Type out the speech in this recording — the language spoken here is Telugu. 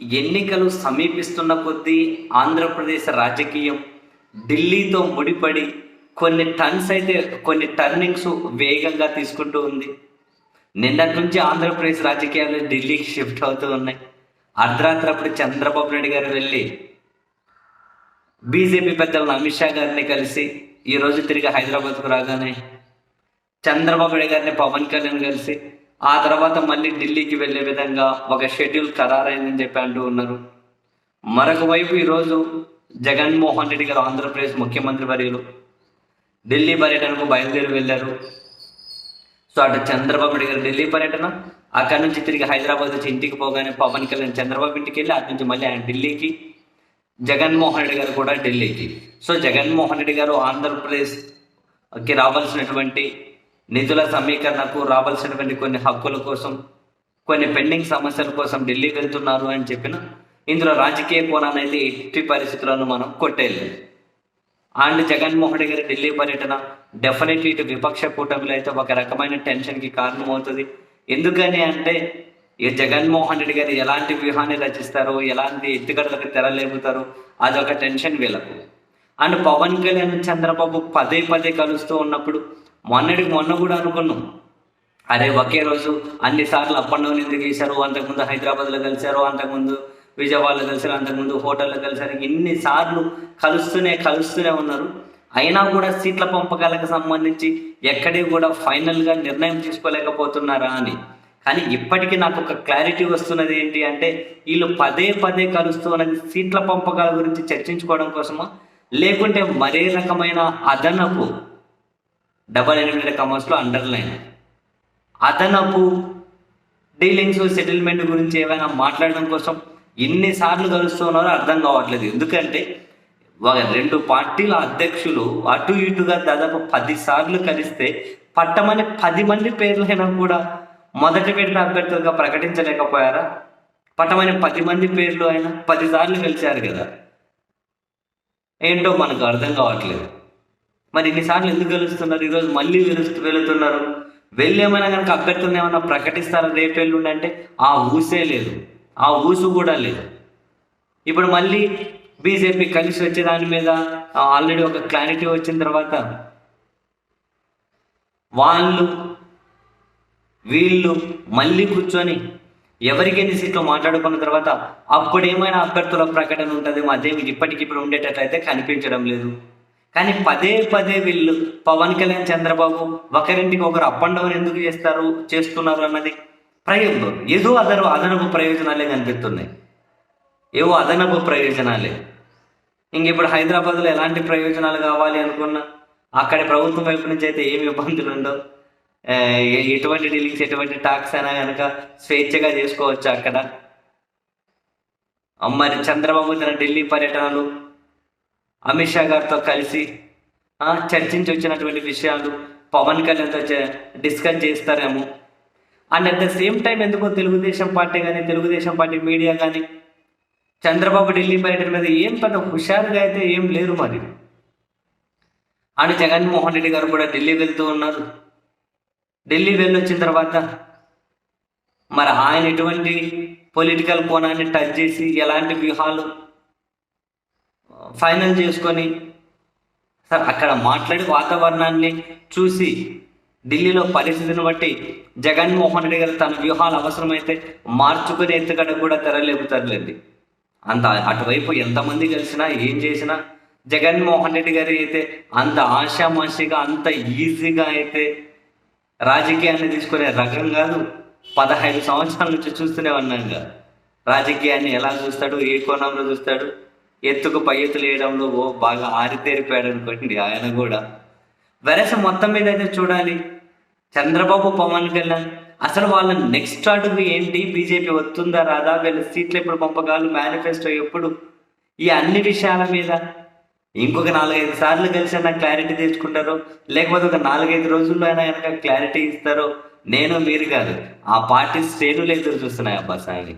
ఎన్నికలు సమీపిస్తున్న కొద్దీ ఆంధ్రప్రదేశ్ రాజకీయం ఢిల్లీతో ముడిపడి కొన్ని టర్న్స్ అయితే కొన్ని టర్నింగ్స్ వేగంగా తీసుకుంటూ ఉంది. నిన్నటి నుంచి ఆంధ్రప్రదేశ్ రాజకీయాలు ఢిల్లీకి షిఫ్ట్ అవుతూ ఉన్నాయి. అర్ధరాత్రి అప్పుడు చంద్రబాబు నాయుడు గారు వెళ్ళి బీజేపీ పెద్దలను అమిత్ షా గారిని కలిసి ఈరోజు తిరిగి హైదరాబాద్కు రాగానే చంద్రబాబు నాయుడు గారిని పవన్ కళ్యాణ్ కలిసి ఆ తర్వాత మళ్ళీ ఢిల్లీకి వెళ్ళే విధంగా ఒక షెడ్యూల్ ఖరారైందని చెప్పి అంటూ ఉన్నారు. మరొక వైపు ఈరోజు జగన్మోహన్ రెడ్డి గారు ఆంధ్రప్రదేశ్ ముఖ్యమంత్రి వర్యులు ఢిల్లీ పర్యటనకు బయలుదేరి వెళ్ళారు. సో అటు చంద్రబాబు నాయుడు గారు ఢిల్లీ పర్యటన అక్కడి నుంచి తిరిగి హైదరాబాద్ నుంచి ఇంటికి పోగానే పవన్ కళ్యాణ్ చంద్రబాబు ఇంటికి వెళ్ళి అటు నుంచి మళ్ళీ ఆయన ఢిల్లీకి జగన్మోహన్ రెడ్డి గారు కూడా ఢిల్లీకి. సో జగన్మోహన్ రెడ్డి గారు ఆంధ్రప్రదేశ్కి రావాల్సినటువంటి నిధుల సమీకరణకు రావాల్సినటువంటి కొన్ని హక్కుల కోసం కొన్ని పెండింగ్ సమస్యల కోసం ఢిల్లీ వెళ్తున్నారు అని చెప్పిన ఇందులో రాజకీయ కోణాన్ని అయితే ఎట్టి పరిస్థితులను మనం కొట్టేయలేదు అండ్ జగన్మోహన్ రెడ్డి గారి ఢిల్లీ పర్యటన డెఫినెట్లీ ఇటు విపక్ష కూటమిలో అయితే ఒక రకమైన టెన్షన్కి కారణమవుతుంది. ఎందుకని అంటే ఈ జగన్మోహన్ రెడ్డి గారు ఎలాంటి వ్యూహాన్ని రచిస్తారో ఎలాంటి ఎత్తుగడలకు తెరలేపుతారో అదొక టెన్షన్ వీళ్ళకు. అండ్ పవన్ కళ్యాణ్ చంద్రబాబు పదే పదే కలుస్తూ ఉన్నప్పుడు మొన్నటికి మొన్న కూడా అనుకున్నాం. అరే ఒకే రోజు అన్ని సార్లు అప్ అండ్ డౌన్ ఎందుకు చేశారు? అంతకుముందు హైదరాబాద్లో కలిశారు అంతకుముందు విజయవాడలో కలిశారు అంతకుముందు హోటల్లో కలిశారు. ఇన్ని సార్లు కలుస్తూనే కలుస్తూనే ఉన్నారు. అయినా కూడా సీట్ల పంపకాలకు సంబంధించి ఎక్కడి కూడా ఫైనల్గా నిర్ణయం తీసుకోలేకపోతున్నారా అని. కానీ ఇప్పటికీ నాకు ఒక క్లారిటీ వస్తున్నది ఏంటి అంటే వీళ్ళు పదే పదే కలుస్తూ ఉన్నది సీట్ల పంపకాల గురించి చర్చించుకోవడం కోసమా? లేకుంటే మరే రకమైన అదనపు డబల్ ఎనిమిది కమర్స్లో అండర్లైన్ అదనపు డీలింగ్స్ సెటిల్మెంట్ గురించి ఏమైనా మాట్లాడడం కోసం ఎన్నిసార్లు కలుస్తున్నారో అర్థం కావట్లేదు. ఎందుకంటే ఒక రెండు పార్టీల అధ్యక్షులు అటు ఇటుగా దాదాపు పది సార్లు కలిస్తే పట్టమని పది మంది పేర్లైనా కూడా మొదటి పెట్టిన అభ్యర్థులుగా ప్రకటించలేకపోయారా? పట్టమని పది మంది పేర్లు అయినా పది సార్లు కలిశారు కదా. ఏంటో మనకు అర్థం కావట్లేదు. మరి ఇన్నిసార్లు ఎందుకు గెలుస్తున్నారు? ఈరోజు మళ్ళీ వెలుస్తూ వెళుతున్నారు. వెళ్ళేమైనా కనుక అభ్యర్థులను ఏమైనా ప్రకటిస్తారా? రేపు ఎల్లుండి అంటే ఆ ఊసే లేదు. ఆ ఊసు కూడా లేదు. ఇప్పుడు మళ్ళీ బీజేపీ కలిసి వచ్చే దాని మీద ఆల్రెడీ ఒక క్లారిటీ వచ్చిన తర్వాత వాళ్ళు వీళ్ళు మళ్ళీ కూర్చొని ఎవరికి ఎన్ని సీట్లు మాట్లాడుకున్న తర్వాత అప్పుడు ఏమైనా అభ్యర్థుల ప్రకటన ఉంటుంది అదేమి ఇప్పటికిప్పుడు ఉండేటట్లయితే కనిపించడం లేదు. కానీ పదే పదే వీళ్ళు పవన్ కళ్యాణ్ చంద్రబాబు ఒకరింటికి ఒకరు అప్ అండ్ డౌన్ ఎందుకు చేస్తారు చేస్తున్నారు అన్నది ప్రయోగం. ఏదో అదను అదనపు ప్రయోజనాలే కనిపిస్తున్నాయి. ఏవో అదనపు ప్రయోజనాలే. ఇంక ఇప్పుడు హైదరాబాద్లో ఎలాంటి ప్రయోజనాలు కావాలి అనుకున్నా? అక్కడి ప్రభుత్వం వైపు నుంచి అయితే ఏమి ఇబ్బందులు ఉండవు. ఎటువంటి డీలింగ్స్ ఎటువంటి టాక్స్ అయినా కనుక స్వేచ్ఛగా చేసుకోవచ్చు అక్కడ? మరి చంద్రబాబు తన ఢిల్లీ పర్యటనలు అమిత్ షా గారితో కలిసి చర్చించి వచ్చినటువంటి విషయాలు పవన్ కళ్యాణ్తో డిస్కస్ చేస్తారేమో. And at the same time ఎందుకో తెలుగుదేశం పార్టీ కానీ తెలుగుదేశం పార్టీ మీడియా కానీ చంద్రబాబు ఢిల్లీ పర్యటన మీద ఏం పెద్ద హుషారుగా అయితే ఏం లేరు మరి. అండ్ జగన్మోహన్ రెడ్డి గారు కూడా ఢిల్లీ వెళ్తూ ఉన్నారు. ఢిల్లీ వెళ్ళొచ్చిన తర్వాత మరి ఆయన ఎటువంటి పొలిటికల్ కోణాన్ని టచ్ చేసి ఎలాంటి వ్యూహాలు ఫైనల్ చేసుకొని సార్ అక్కడ మాట్లాడి వాతావరణాన్ని చూసి ఢిల్లీలో పరిస్థితిని బట్టి జగన్మోహన్ రెడ్డి గారు తన వ్యూహాలు అవసరమైతే మార్చుకుని ఎత్తుగడ కూడా తెరలేపుతారులేండి. అంత అటువైపు ఎంతమంది కలిసినా ఏం చేసినా జగన్మోహన్ రెడ్డి గారు అయితే అంత ఆశామాషిగా అంత ఈజీగా అయితే రాజకీయాన్ని తీసుకునే రకం కాదు. పదహైదు సంవత్సరాల నుంచి చూస్తూనే కదా రాజకీయాన్ని ఎలా చూస్తాడు ఏ కోణంలో చూస్తాడు ఎత్తుకు పై ఎత్తులు వేయడంలో ఓ బాగా ఆరితేరిపోయాడు అనుకోండి ఆయన కూడా. వెరస మొత్తం మీద అయితే చూడాలి. చంద్రబాబు పవన్ కళ్యాణ్ అసలు వాళ్ళ నెక్స్ట్ అడుగు ఏంటి? బీజేపీ వస్తుందా రాదా? వీళ్ళ సీట్లు ఎప్పుడు పంపగాలు మేనిఫెస్టో ఎప్పుడు? ఈ అన్ని విషయాల మీద ఇంకొక నాలుగైదు సార్లు కలిసి అయినా క్లారిటీ తెచ్చుకుంటారో లేకపోతే ఒక నాలుగైదు రోజుల్లో అయినా కనుక క్లారిటీ ఇస్తారో నేను మీరు కాదు. ఆ పార్టీ శ్రేణులు ఎదురు చూస్తున్నాయి అబ్బా సాయి.